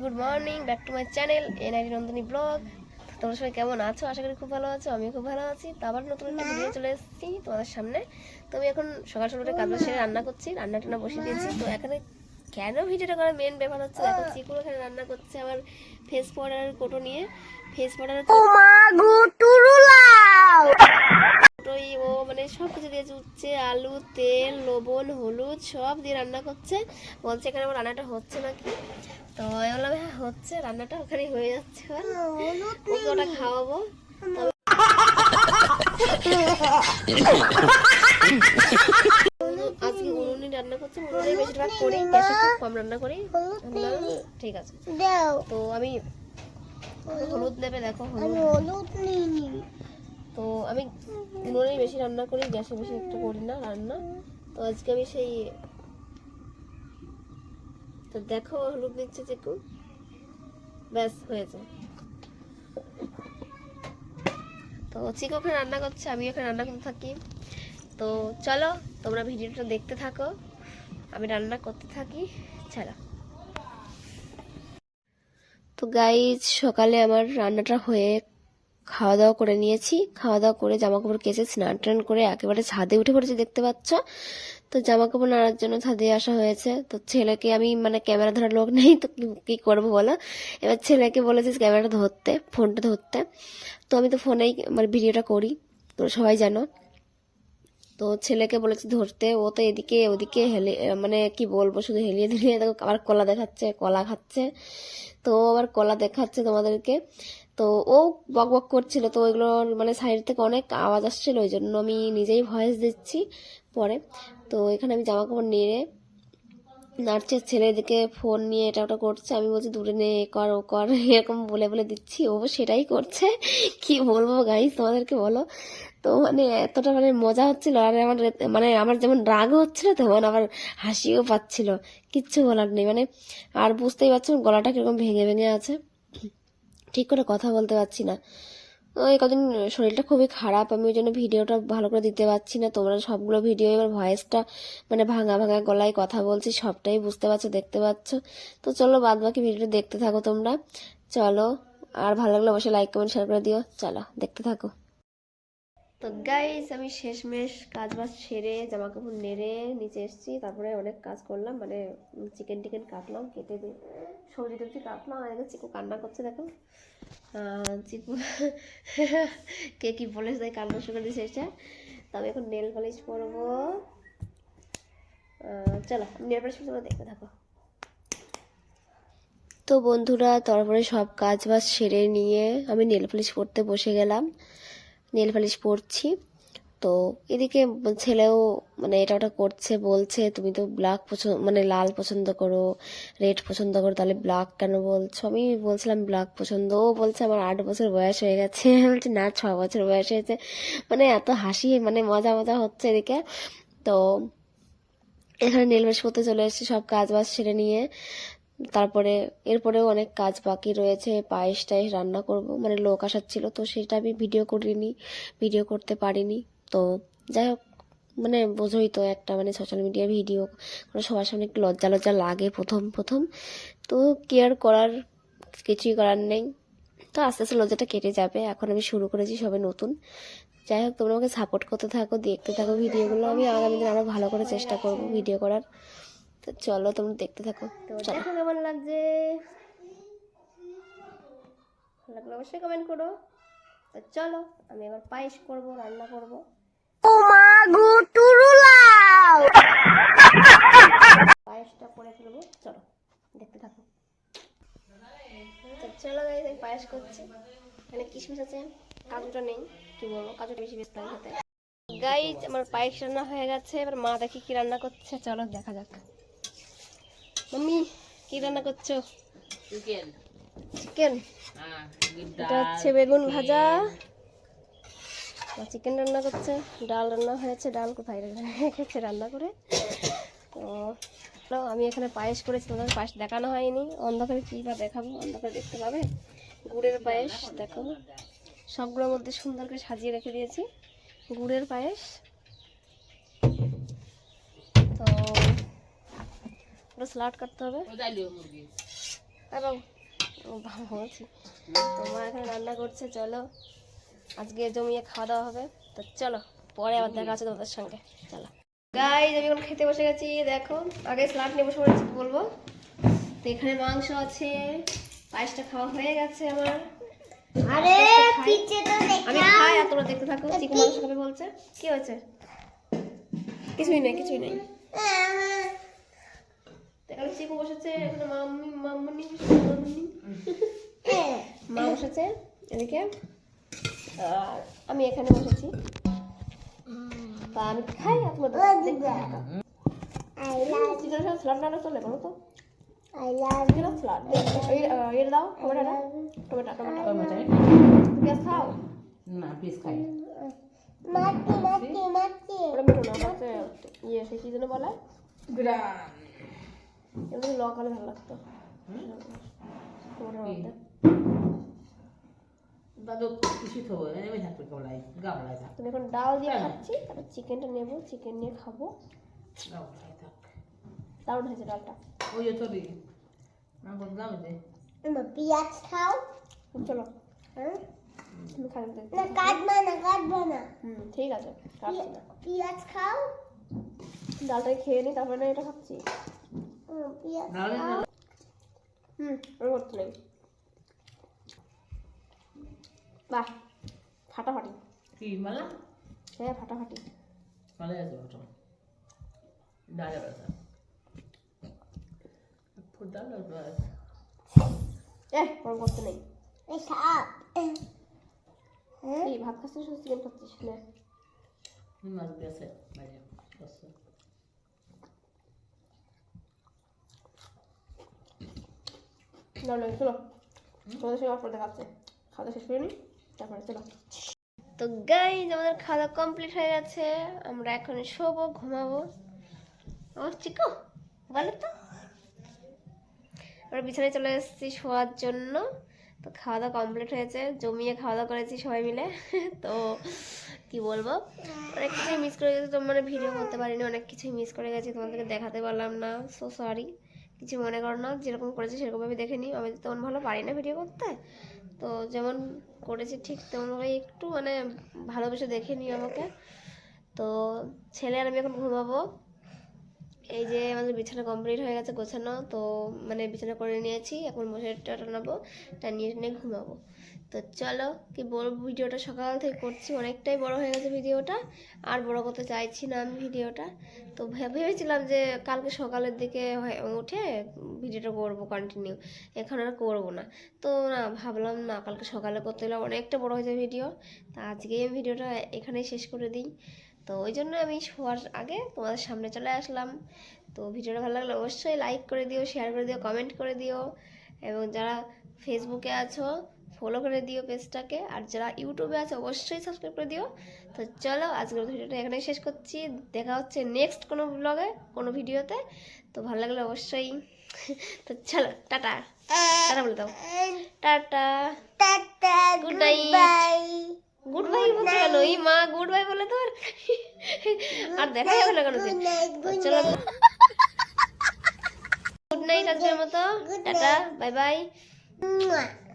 Good morning back to my channel NID Nandini blog. তোমরা সবাই কেমন আছো? আশা করি খুব ভালো আছো আমিও খুব ভালো আছি। তো আবার নতুন একটা ভিডিও চলে এসেছি তোমাদের সামনে। তো আমি এখন সকাল সকালে কাজ বাজ সেরে রান্না করছি রান্না টান্না বসিয়ে দিয়েছি। তো এখানে কেন ভিডিওটা করার মেন ব্যাপার হচ্ছে দেখো চিকু এখানে রান্না করছে আবার ফেস পাউডার কোটো নিয়ে। ফেস পাউডার ওই ও মানে সব কিছু দিয়েছে উচ্ছে আলু তেল লবণ হলুদ সব দিয়ে রান্না করছে। বলছে এখানে আমার রান্নাটা হচ্ছে নাকি? তো বললাম হ্যাঁ হচ্ছে রান্নাটা ওখানে হয়ে যাচ্ছে। ওকে ওটা খাওয়াবো। আজকে উনুনে রান্না করছি বেশিরভাগ করি গ্যাসে খুব কম রান্না করি। ঠিক আছে। তো আমি হলুদ নেবে দেখো হলুদ। তো আমি উনুনেই বেশি রান্না করি, গ্যাসে বেশি একটু করি না রান্না। তো আজকে আমি সেই তো দেখো, হলুদ দিচ্ছে চিকু ব্যাস হয়েছে তো চিকু ওখানে রান্না করছে আমি ওখানে রান্না করতে থাকি। তো চলো, তোমরা ভিডিওটা দেখতে থাকো। আমি রান্না করতে থাকি চলো তো গাইজ সকালে আমার রান্নাটা হয়ে খাওয়া দাওয়া করে নিয়েছি। খাওয়া দাওয়া করে জামা কাপড় কেচে স্নান টান করে একেবারে ছাদে উঠে পড়েছি, দেখতে পাচ্ছ? তো জামা কাপড় নাড়ার জন্য ছাদে আসা হয়েছে। তো ছেলেকে আমি মানে ক্যামেরা ধরার লোক নেই, তো কী করব বলো? এবার ছেলেকে বলেছিস ক্যামেরাটা ধরতে, ফোনটা ধরতে। তো আমি তো ফোনেই মানে ভিডিওটা করি। তো সবাই জানো। তো ছেলেকে বলেছে ধরতে, ও তো এদিকে, ওদিকে হেলে মানে কি বলব, শুধু হেলিয়ে দিলিয়ে দেখো, আবার কলা দেখাচ্ছে, কলা খাচ্ছে। তো আবার কলা দেখাচ্ছে তোমাদেরকে। তো ও বক বক করছিল, তো ওইগুলো মানে সাইড থেকে অনেক আওয়াজ আসছিল ওই জন্য আমি নিজেই ভয়েস দিচ্ছি পরে। তো এখানে আমি জামা কাপড় নিয়ে নাচছে ছেলে এদিকে ফোন নিয়ে এটা ওটা করছে। আমি বলছি, দূরে নে, এ কর, ও কর। এরকম বলে বলে দিচ্ছি। ও সেটাই করছে। কি বলব গাইস তোমাদেরকে বলো? তো মানে এতটা মানে মজা হচ্ছিল। আর আমার মানে আমার যেমন রাগ হচ্ছিল, তেমন আবার হাসিও পাচ্ছিল। কিচ্ছু বলার নেই। মানে আর বুঝতেই পারছ, গলাটা কীরকম ভেঙে ভেঙে আছে। ঠিক করে কথা বলতে পারছি না। ওই কদিন শরীরটা খুবই খারাপ, আমি ওই জন্য ভিডিওটা ভালো করে দিতে পারছি না। তোমরা সবগুলো ভিডিও এবার ভয়েসটা মানে ভাঙা ভাঙা গলায় কথা বলছি, সবটাই বুঝতে পারছ, দেখতে পাচ্ছ। তো চলো বাদ বাকি ভিডিওটা দেখতে থাকো তোমরা। চলো, আর ভালো লাগলে অবশ্যই লাইক কমেন্ট শেয়ার করে দিও। চলো, দেখতে থাকো। তো গাইস আমি শেষমেশ কাজ বাজ সেরে জামা কাপড় নেড়ে নিচে এসেছি। তারপরে অনেক কাজ করলাম মানে চিকেন টিকেন কাটলাম, কেটে দিয়ে সবজি টবজি কাটলাম, আর চিকু কান্না করছে, দেখো। আহ, কে কি বলেছে তাই কান্না শুনে দিয়েছে আমি এখন নেল পলিশ পরবো। চলো নেল পলিশ তোমরা দেখতে থাকো। তো বন্ধুরা তারপরে সব কাজ বাজ সেরে নিয়ে আমি নেল পলিশ পরতে বসে গেলাম। নেল পলিশ পরছি। তো এদিকে ছেলেও মানে এটা ওটা করছে, বলছে, তুমি তো ব্ল্যাক পছন্দ মানে লাল পছন্দ করো রেড পছন্দ করো, তাহলে ব্ল্যাক কেন বলছো? আমি বলছিলাম ব্ল্যাক পছন্দ। ও বলছে, আমার আট বছর বয়স হয়ে গেছে। বলছে, না, ছ বছর বয়স হয়েছে। মানে এত হাসি মানে মজা মজা হচ্ছে এদিকে। তো এখানে নেল পালিশ করতে চলে এসেছি, সব কাজ বাজ সেরে নিয়ে। তারপরে, এরপরেও অনেক কাজ বাকি রয়েছে পায়েস টায়েস রান্না করব। মানে লোক আসার ছিল, তো সেটা আমি ভিডিও করিনি ভিডিও করতে পারিনি। তো যাই হোক মানে বোঝোই তো একটা মানে সোশ্যাল মিডিয়া ভিডিও সবার সামনে একটু লজ্জা লজ্জা লাগে প্রথম প্রথম। তো কেয়ার করার কিছুই করার নেই। তো আস্তে আস্তে লজ্জাটা কেটে যাবে। এখন আমি শুরু করেছি সবে নতুন। যাই হোক তোমরা আমাকে সাপোর্ট করতে থাকো দেখতে থাকো ভিডিওগুলো আমি আগামী দিন আরও ভালো করে চেষ্টা করব ভিডিও করার। তো চলো তোমরা দেখতে থাকো। কেমন লাগছে। লাগলে অবশ্যই কমেন্ট করো। তো চলো আমি এবার পায়েস করব রান্না করব। পায়েসটা করে ফেলব চলো দেখতে থাকো। তো চলো গাইজ আমি পায়েস করছি। মানে কিশমিশ আছে কাজুটা নেই কি বলব কাজুটা বেশি ব্যস্ত লাগে খেতে। গাইজ আমার পায়েস রান্না হয়ে গেছে এবার মা দেখি কি রান্না করছে চলো দেখা যাক। মাম্মি কি রান্না করছ? চিকেন চিকেন এটা হচ্ছে বেগুন ভাজা। চিকেন রান্না করছে। ডাল রান্না হয়েছে। ডাল কোথায় রেখেছে রান্না করে। তো আমি এখানে পায়েস করেছি। তোমাদের পায়েস দেখানো হয়নি। অন্ধকারে কী বা দেখাবো? অন্ধকারে দেখতে পাবে? গুড়ের পায়েস দেখো। সবগুলোর মধ্যে সুন্দর করে সাজিয়ে রেখে দিয়েছি। গুড়ের পায়েস। তো পুরো স্লাট করতে হবে। কোথায় মুরগি বাবা বলছি। তো মা এখানে রান্না করছে চলো। আজকে জমিয়ে খাওয়া দাওয়া হবে। তো চলো পরে আবার দেখা আছে তোমাদের সঙ্গে। চলো। গাই আমি এখন খেতে বসে গেছি দেখো। আগে স্লাট নিয়ে বসে পড়েছি বলব। তো এখানে মাংস আছে পায়েসটা খাওয়া হয়ে গেছে আমার। আরে। পিছে তো আমি খাই আর তোমরা দেখতে থাকো চিকু মাংস খাবে বলছে। কি হয়েছে? কিছুই নেই কিছুই নেই। তো এখানে চিকু বসেছে এখানে মাম্মি মাম্মনি বসেছে মাম্মনি। মা বসেছে এদিকে। আর আমি এখানে বসেছি। তা আমি খাই চলে বলো তো? আই লাভ চিকেন স্লাড এটা দাও টমেটোটা টমেটো টমেটো। টমেটো পেঁয়াজ খাও? না খাই। ইয়ে সে কি যেন বলে? গ্রাম। এমনি লকালে ভালো লাগতো। টমেটোর দাদু কিছু থবো নেমে থাকবে গামলায় গামলায় থাক তুমি এখন ডাল দিয়ে খাচ্ছি তারপর চিকেনটা নেব চিকেন নিয়ে খাব গামলায় থাক দারুণ হয়েছে ডালটা ওই যে তোর না পিয়াজ খাও চলো হ্যাঁ না কাটবা না কাটবা না হুম ঠিক আছে কাটছি না পিয়াজ খাও ডালটা খেয়ে নিই তারপরে না এটা খাচ্ছি হুম, পিয়াজ খাও হুম আমি করতে নেই। বাহ ফাটাফাটি। কি মালা? হ্যাঁ ফাটাফাটি। ভালো আছে ওটা ডালে বাসা ফুটাল এ ওরকম করতে নেই। এই সাপ। হ্যাঁ এই ভাত খাচ্ছিস শুধু চিকেন খাচ্ছিস? না। মাছ গেছে বাইরে খাওয়া তো আমাদের খাওয়া কমপ্লিট হয়ে গেছে। আমরা এখন শোবো, ঘুমাবো। আমার চিকো, বলো তো। আমরা বিছানায় চলে এসেছি শোয়ার জন্য। তো খাওয়া দাওয়া কমপ্লিট হয়েছে। জমিয়ে খাওয়া দাওয়া করেছি সবাই মিলে। তো কি বলব? অনেক কিছুই মিস করে গেছি। তো মানে ভিডিও করতে পারিনি, অনেক কিছুই মিস করে গেছি। তোমাদেরকে দেখাতে পারলাম না। সো সরি কিছু মনে করো না, যেরকম করেছি সেরকমভাবে দেখে নিই। আমি তেমন ভালো পারি না ভিডিও করতে। তো যেমন করেছি ঠিক তেমনভাবে একটু মানে ভালোবেসে দেখে নিই আমাকে। তো ছেলে আর আমি এখন ঘুমাবো। এই যে আমাদের বিছানা কমপ্লিট হয়ে গেছে গোছানো, তো মানে বিছানা করে নিয়েছি, এখন বসে টানাবো টানিয়ে নিয়ে ঘুমাবো। তো চলো, কি বড় ভিডিওটা সকাল থেকে করছি, অনেকটাই বড় হয়ে গেছে ভিডিওটা, আর বড় করতে চাইছি না আমি ভিডিওটা। তো ভেবেছিলাম যে কালকে সকালের দিকে উঠে ভিডিওটা করব কন্টিনিউ এখন আর করব না। তো না, ভাবলাম না, কালকে সকালে করতে গেলে অনেকটা বড় হয়ে ভিডিও, তা আজকেই আমি ভিডিওটা এখানেই শেষ করে দিই। তো ওই জন্য আমি শোয়ার আগে তোমাদের সামনে চলে আসলাম। তো ভিডিওটা ভালো লাগলে অবশ্যই লাইক করে দিও শেয়ার করে দিও কমেন্ট করে দিও এবং যারা ফেসবুকে আছো ফলো করে দিও পেজটাকে আর যারা ইউটিউবে আছে অবশ্যই সাবস্ক্রাইব করে দিও। তো চলো আজকের ভিডিওটা এখানেই শেষ করছি। দেখা হচ্ছে নেক্সট কোনো ব্লগে কোনো ভিডিওতে তো। ভালো লাগলে অবশ্যই তো চলো টাটা। টাটা বলে দাও। Tata. Good night good bye বলছে কেন এই মা গুড বাই বলে তো আর দেখা যাবে না কোনো দিন চলো। গুড নাইট আজকের মতো। Tata bye bye